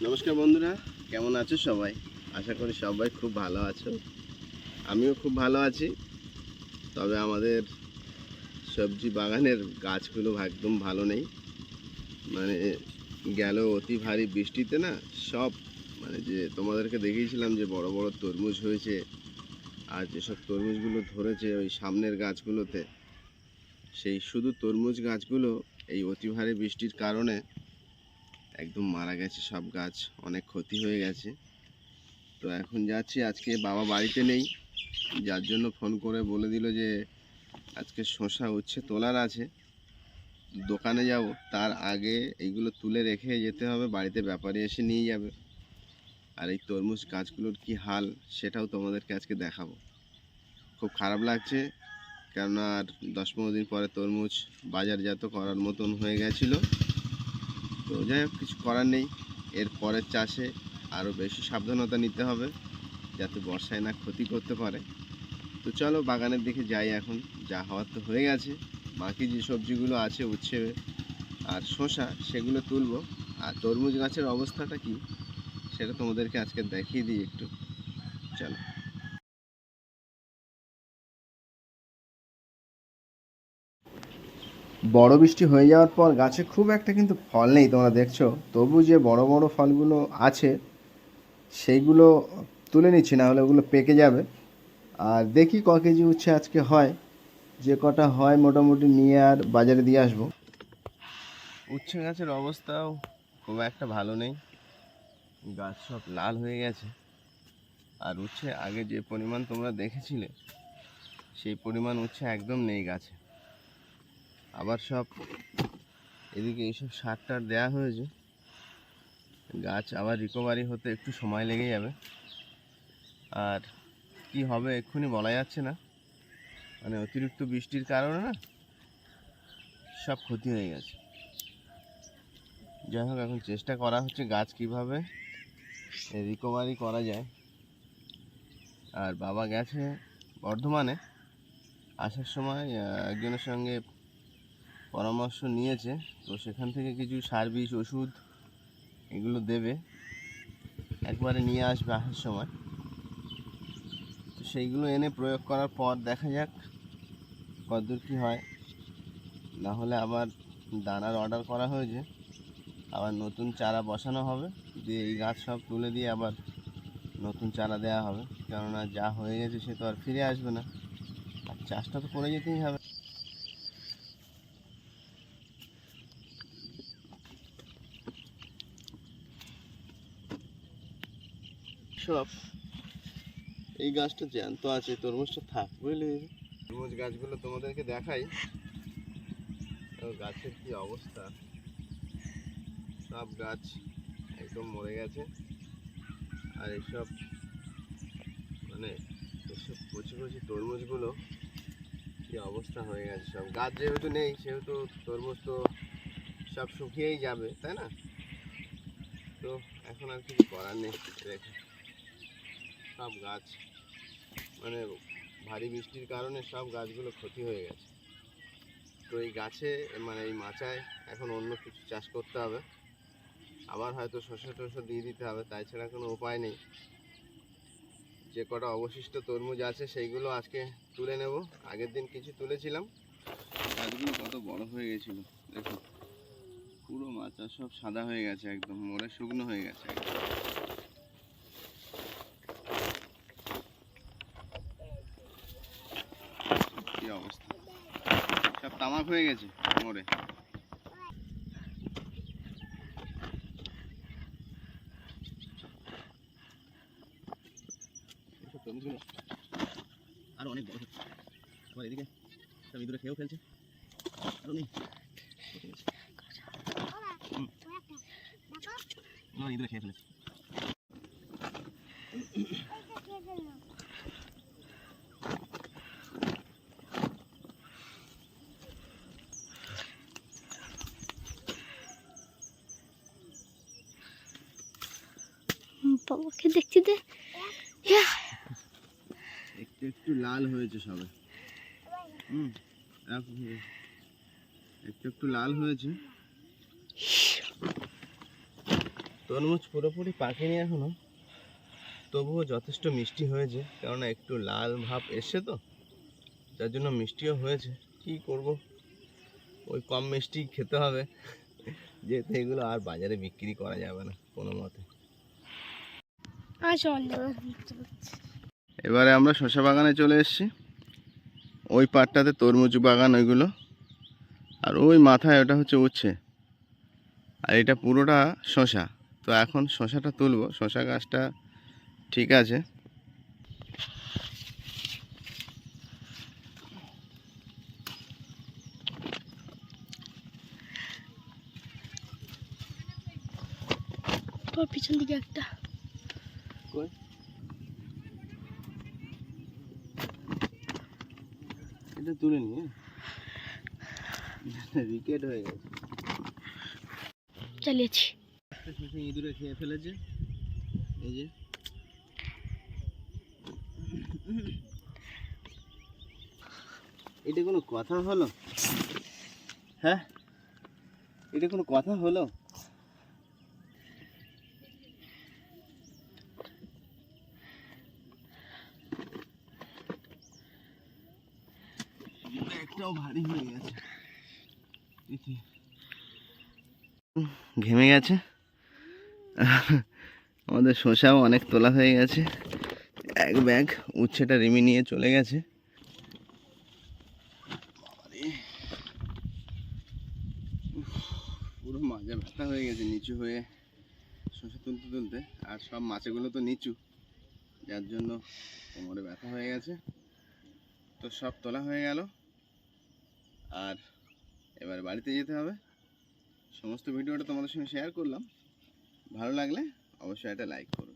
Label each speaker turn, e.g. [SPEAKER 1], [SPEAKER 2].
[SPEAKER 1] নমস্কার বন্ধুরা, কেমন আছো সবাই? আশা করি সবাই খুব ভালো আছো। আমিও খুব ভালো আছি। তবে আমাদের সবজি বাগানের গাছগুলো একদম ভালো নেই। মানে গেল অতি ভারী বৃষ্টিতে না, সব মানে যে তোমাদেরকে দেখিয়েছিলাম যে বড় বড় তরমুজ হয়েছে, আর যেসব তরমুজগুলো ধরেছে ওই সামনের গাছগুলোতে, সেই শুধু তরমুজ গাছগুলো এই অতি ভারী বৃষ্টির কারণে একদম মারা গেছে সব গাছ, অনেক ক্ষতি হয়ে গেছে। তো এখন যাচ্ছি, আজকে বাবা বাড়িতে নেই, যার জন্য ফোন করে বলে দিল যে, আজকে শসা উচ্ছে তোলার আছে। দোকানে যাব, তার আগে এইগুলো তুলে রেখে যেতে হবে, বাড়িতে ব্যাপারে এসে নিয়ে যাবে। আর এই তরমুজ গাছগুলোর কি হাল, সেটাও তোমাদেরকে আজকে দেখাবো। খুব খারাপ লাগছে, কেননা আর দশ পনেরো দিন পরে তরমুজ বাজারজাত করার মতন হয়ে গেছিল। তো যাই হোক, কিছু করার নেই। এর পরের চাষে আরও বেশি সাবধানতা নিতে হবে, যাতে বর্ষায় না ক্ষতি করতে পারে। তো চলো, বাগানের দিকে যাই এখন। যা হওয়ার তো হয়ে গেছে। বাকি যে সবজিগুলো আছে, উচ্ছে আর শসা, সেগুলো তুলব। আর তরমুজ গাছের অবস্থাটা কি, সেটা তোমাদেরকে আজকে দেখিয়ে দিই একটু। চলো। বড় বৃষ্টি হয়ে যাওয়ার পর গাছে খুব একটা কিন্তু ফল নেই তোমরা দেখছ। তবু যে বড় বড় ফলগুলো আছে, সেইগুলো তুলে নিচ্ছি না হলে ওগুলো পেকে যাবে। আর দেখি ক কেজি উচ্ছে আজকে হয়। যে কটা হয় মোটামুটি নিয়ে আর বাজারে দিয়ে আসব। উচ্ছে গাছের অবস্থাও খুব একটা ভালো নেই। গাছ সব লাল হয়ে গেছে। আর উচ্ছে আগে যে পরিমাণ তোমরা দেখেছিলে, সেই পরিমাণ উচ্ছে একদম নেই গাছে। আবার সব এদিকে এইসব সার টার দেওয়া হয়েছে। গাছ আবার রিকভারি হতে একটু সময় লেগে যাবে। আর কি হবে এক্ষুনি বলা যাচ্ছে না। মানে অতিরিক্ত বৃষ্টির কারণে না সব ক্ষতি হয়ে গেছে। যাই হোক, এখন চেষ্টা করা হচ্ছে গাছ কীভাবে রিকভারি করা যায়। আর বাবা গেছে বর্ধমানে। আসার সময় একজনের সঙ্গে পরামর্শ নিয়েছে, তো সেখান থেকে কিছু সার বীজ ওষুধ এগুলো দেবে। একবারে নিয়ে আসবে আসার সময়। তো সেইগুলো এনে প্রয়োগ করার পর দেখা যাক কতদূর কী হয়। না হলে আবার দানার অর্ডার করা হয়েছে। আবার নতুন চারা বসানো হবে। দিয়ে এই গাছ সব তুলে দিয়ে আবার নতুন চারা দেওয়া হবে। কেননা যা হয়ে গেছে সে তো আর ফিরে আসবে না। আর চাষটা তো করে যেতেই হবে। সব। এই গাছটা জ্যান্ত আছে, তরমুজটা থাক বুঝলি। তরমুজ গাছগুলো তোমাদেরকে দেখাই। গাছের কি অবস্থা? সব গাছ একদম মরে গেছে। আর এইসব মানে এইসব কচি কচি তরমুজগুলো কি অবস্থা হয়ে গেছে সব। গাছ যেহেতু নেই, সেহেতু তরমুজ তো সব শুকিয়েই যাবে, তাই না? তো এখন আর কিছু করার নেই, রেখে। সব গাছ মানে ভারী বৃষ্টির কারণে সব গাছগুলো ক্ষতি হয়ে গেছে। তো এই গাছে মানে এই মাচায় এখন অন্য কিছু চাষ করতে হবে। আবার হয়তো শস্য টস্য দিয়ে দিতে হবে, তাই ছাড়া কোনো উপায় নেই। যে কটা অবশিষ্ট তরমুজ আছে, সেইগুলো আজকে তুলে নেব। আগের দিন কিছু তুলেছিলাম। গাছগুলো কত বড় হয়ে গেছিল, দেখুন। পুরো মাচা সব সাদা হয়ে গেছে একদম, মরে শুকনো হয়ে গেছে কি অবস্থা সব তামাক হয়ে গেছে এসব আরও অনেক বড় আবার এদিকে সব ইঁদুরে খেয়েও ফেলছে। আরও নেই। ইঁদুরে খেয়ে ফেলেছে।
[SPEAKER 2] দেখতে দে
[SPEAKER 1] একটু একটু লাল হয়েছে সবে। হুম একটু একটু লাল হয়েছে। তরমুজ পুরোপুরি পাকেনি এখনও। তবুও যথেষ্ট মিষ্টি হয়েছে, কেননা একটু লাল ভাব এসছে তো। যার জন্য মিষ্টিও হয়েছে। কি করব? ওই কম মিষ্টি খেতে হবে। যেহেতু এগুলো আর বাজারে বিক্রি করা যাবে না কোনো মতে। এবারে আমরা শসা বাগানে চলে এসেছি। ওই পাটটাতে তরমুজ বাগান ওইগুলো। আর ওই মাথায় ওটা হচ্ছে উচ্ছে। আর এটা পুরোটা শশা তো এখন শশাটা তুলবো। শশা গাছটা ঠিক আছে।
[SPEAKER 2] পিছন দিকে একটা।
[SPEAKER 1] এটা তুলে নিয়ে উইকেট হয়ে গেছে।
[SPEAKER 2] চালিয়েছি।
[SPEAKER 1] ইঁদুরে খেয়ে ফেলেছে। এই যে। এটা কোনো কথা হলো? হ্যাঁ? এটা কোনো কথা হলো? একটাও ভারী হয়ে গেছে। ঘেমে গেছে? আমাদের শসাও অনেক তোলা হয়ে গেছে। এক ব্যাগ উচ্ছেটা রিমি নিয়ে চলে গেছে। পুরো মাজা ব্যথা হয়ে গেছে নিচু হয়ে। শসা তুলতে তুলতে। আর সব মাছেগুলো তো নিচু। যার জন্য কোমরে ব্যথা হয়ে গেছে। তো সব তোলা হয়ে গেল। আর এবার বাড়িতে যেতে হবে। সমস্ত ভিডিওটা তোমাদের সঙ্গে শেয়ার করলাম। ভালো লাগলে অবশ্যই একটা লাইক করো।